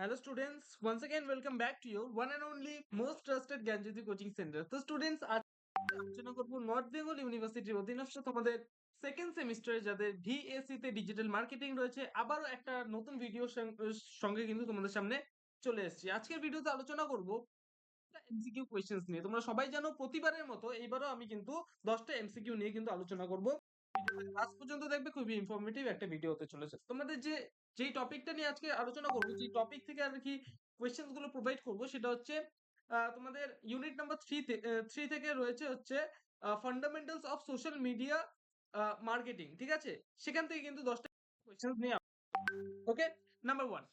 Hello students, once again welcome back to your one and only most trusted Ganjati coaching center. তো students আলোচনা করব north Bengal second সেমিস্টারে যাদের VSC তে digital marketing রয়েছে আবারও একটা নতুন ভিডিও সঙ্গে কিন্তু তোমাদের সামনে চলে এসেছি। আজকের ভিডিওতে আলোচনা করব এমসিকিউ কোয়েশ্চেন্স নিয়ে। তোমরা সবাই জানো প্রতিবারের মতো এইবারও আমি কিন্তু দশটা এমসিকিউ নিয়ে কিন্তু আলোচনা করব। লাস্ট পর্যন্ত দেখবে খুবই ইনফরমেটিভ একটা ভিডিও হতে চলেছে। তোমাদের যে, যেই টপিকটা নিয়ে আজকে আলোচনা করব, যে টপিক থেকে আর কি কোয়েশ্চেনগুলো প্রোভাইড করব, সেটা হচ্ছে তোমাদের ইউনিট নাম্বার থ্রি থ্রি থেকে রয়েছে হচ্ছে fundamentals of social media marketing ঠিক আছে? সেখান থেকে কিন্তু দশটা কোয়েশ্চেন নিয়ে okay number one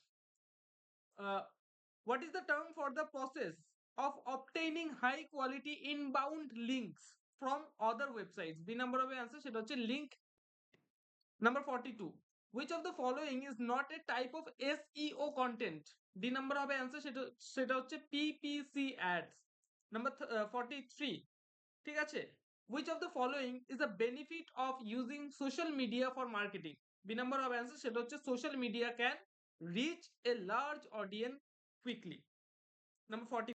what is the term for the process of obtaining high quality inbound links? From other websites b number of answer সেটা হচ্ছে link number 42 which of the following is not a type of SEO content d number হবে answer সেটা সেটা হচ্ছে PPC ads number uh, 43 ঠিক আছে which of the following is a benefit of using social media for marketing b number হবে answer সেটা হচ্ছে social media can reach a large audience quickly number 40 uh,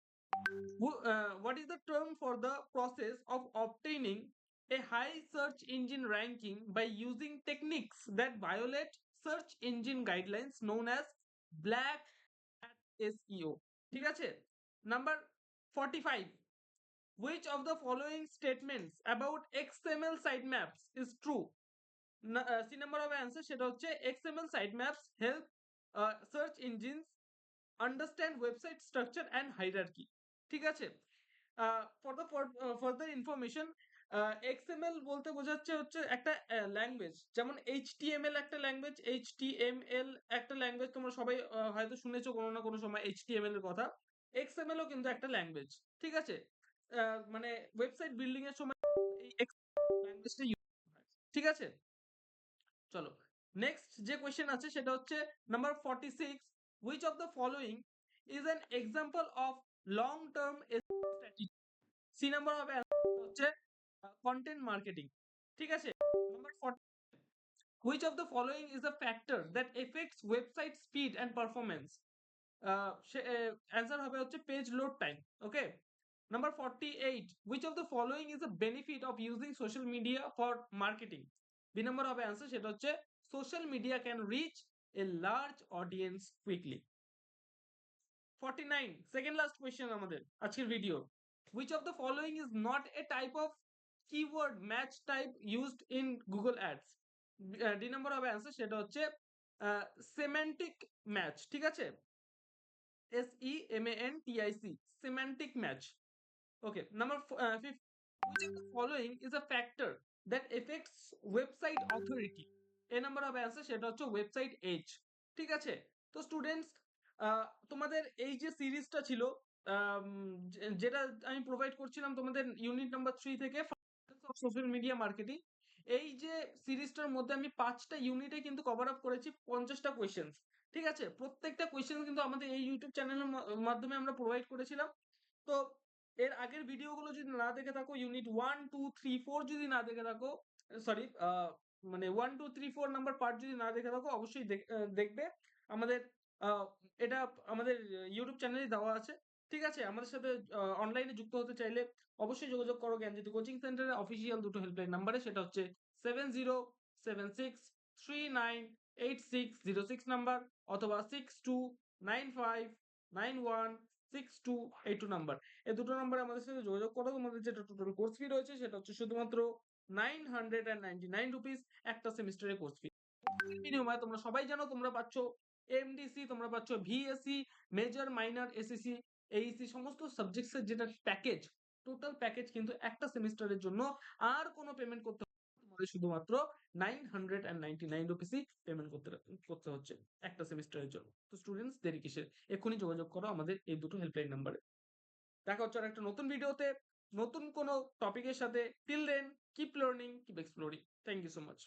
what is the term for the process of obtaining a high search engine ranking by using techniques that violate search engine guidelines known as black hat SEO ঠিক আছে number 45 which of the following statements about XML sitemaps is true uh, C number of answer সেটা হচ্ছে XML sitemaps help uh, search engines understand website structure and hierarchy ঠিক আছে? For the further information XML বলতে বোঝাচ্ছে হচ্ছে একটা language যেমন HTML একটা ল্যাঙ্গুয়েজ এইচটিএমএল একটা ল্যাঙ্গুয়েজ তোমরা সবাই হয়তো শুনেছো কোনো না কোনো সময় এইচটিএমএল এর কথা। এক্সএমএলও কিন্তু একটা ল্যাঙ্গুয়েজ ঠিক আছে? মানে ওয়েবসাইট বিল্ডিং এর সময় এই ল্যাঙ্গুয়েজটা ঠিক আছে? চলো নেক্সট যে কোয়েশ্চেন আছে সেটা হচ্ছে number forty six which of the following is an example of term strategy C number হবে হচ্ছে কন্টেন্ট মার্কেটিং ঠিক আছে number 40 which of the following is a factor that affects website speed and performance answer হবে হচ্ছে page load time okay number 48 which of the following is a benefit of using social media for marketing B number হবে answer সেটা হচ্ছে social media can reach a large audience quickly 49 second last question আমাদের আজকের video which of the following is not a type of keyword match type used in google ads D number হবে answer সেটা হচ্ছে semantic match ঠিক আছে S E M A N T I C semantic match okay number which of the following is a factor that affects website authority A number হবে answer সেটা হচ্ছে website age ঠিক আছে তো স্টুডেন্টস তোমাদের এই যে সিরিজটা ছিল যেটা আমি প্রোভাইড করছিলাম তোমাদের ইউনিট নাম্বার থ্রি থেকে সোশ্যাল মিডিয়া মার্কেটিং এই যে সিরিজটার মধ্যে আমি পাঁচটা ইউনিটে কিন্তু কভার আপ করেছি পঞ্চাশটা কোয়েশ্চেন ঠিক আছে? প্রত্যেকটা কোয়েশ্চেন কিন্তু আমাদের এই ইউটিউব চ্যানেলের মাধ্যমে আমরা প্রোভাইড করেছিলাম। তো এর আগের ভিডিওগুলো যদি না দেখে থাকো unit one two three four যদি না দেখে থাকো সরি মানে one two three four number part যদি না দেখে থাকো, অবশ্যই দেখবে। আমাদের এটা আমাদের ইউটিউব চ্যানেলে দেওয়া আছে। ঠিক আছে? আমাদের সাথে অনলাইনে যুক্ত হতে চাইলে অবশ্যই যোগাযোগ করো জ্ঞানজ্যোতি কোচিং সেন্টারের অফিসিয়াল দুটো হেল্পলাইন নাম্বারে সেটা হচ্ছে seven zero seven six three nine eight six zero six number অথবা six two nine five nine one six two eight two number এই দুটো নাম্বারে আমাদের সাথে যোগাযোগ করো। তোমাদের যেটা টোটাল কোর্স ফি রয়েছে সেটা হচ্ছে শুধুমাত্র nine hundred and ninety nine rupees একটা সেমিস্টারের কোর্স ফি বিনিময়ে তোমরা সবাই জানো, তোমরা পাচ্ছ এমডিসি তোমরা পাচ্ছ VSC major minor SSC AEC সমস্ত সাবজেক্টসের যেটা প্যাকেজ টোটাল প্যাকেজ কিন্তু একটা সেমিস্টারের জন্য আর কোনো পেমেন্ট করতে তোমাদের শুধুমাত্র nine hundred and ninety nine রুপিসই payment করতে করতে হচ্ছে একটা সেমিস্টারের জন্য। তো স্টুডেন্টস দেরি কিসের? এক্ষুনি যোগাযোগ করো আমাদের এই দুটো হেল্পলাইন নাম্বারে দেখা হচ্ছে আর একটা নতুন ভিডিওতে নতুন কোনো টপিকের সাথে। Till then keep learning keep exploring thank you so much